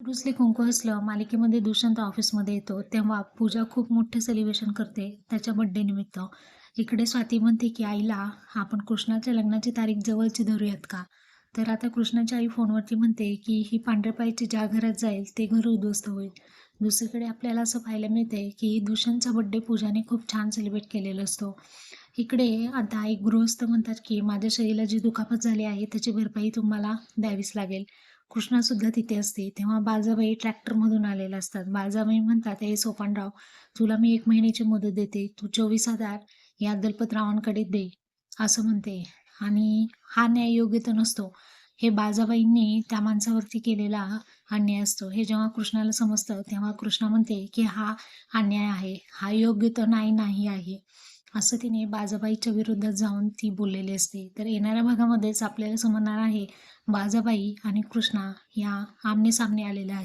रुसले कुंकू असलं मालिकेमध्ये दुष्यंत ऑफिसमध्ये येतो. तेव्हा पूजा खूप मोठे सेलिब्रेशन करते. त्याच्या बड्डे निमित्त. इकडे स्वाती म्हणते की आईला आपण कृष्णाच्या लग्नाची तारीख जवळची धरूयात का? तर आता कृष्णाची आई फोनवरती म्हणते की ही पांढऱ्यापाईची ज्या घरात जाईल ते घर उद्ध्वस्त होईल. दुसरीकडे आपल्याला असं पाहायला मिळते की दुष्यंतचा बड्डे पूजाने खूप छान सेलिब्रेट केलेला असतो. इकडे आता एक गृहस्थ म्हणतात की माझ्या शरीराला जी दुखापत झाली आहे त्याची भरपाई तुम्हाला द्यावीच लागेल. कृष्णासुद्धा तिथे असते. तेव्हा बाळजाबाई ट्रॅक्टरमधून आलेल्या असतात. बाळजाबाई म्हणतात हे सोपानराव तुला मी एक महिन्याची मुदत देते. तू चोवीस हजार या दलपतरावांकडे दे. असं म्हणते. आणि हा न्याय योग्य तर नसतो. हे बाळजाबाईंनी त्या माणसावरती केलेला अन्याय असतो. हे जेव्हा कृष्णाला समजतं तेव्हा कृष्णा म्हणते की हा अन्याय आहे. हा योग्य तर नाही नाही आहे. असं तिने बाजाबाईच्या विरोधात जाऊन ती बोललेली असते. तर येणाऱ्या भागामध्येच आपल्याला समजणार आहे बाजाबाई आणि कृष्णा या आमने सामने आलेल्या आहेत.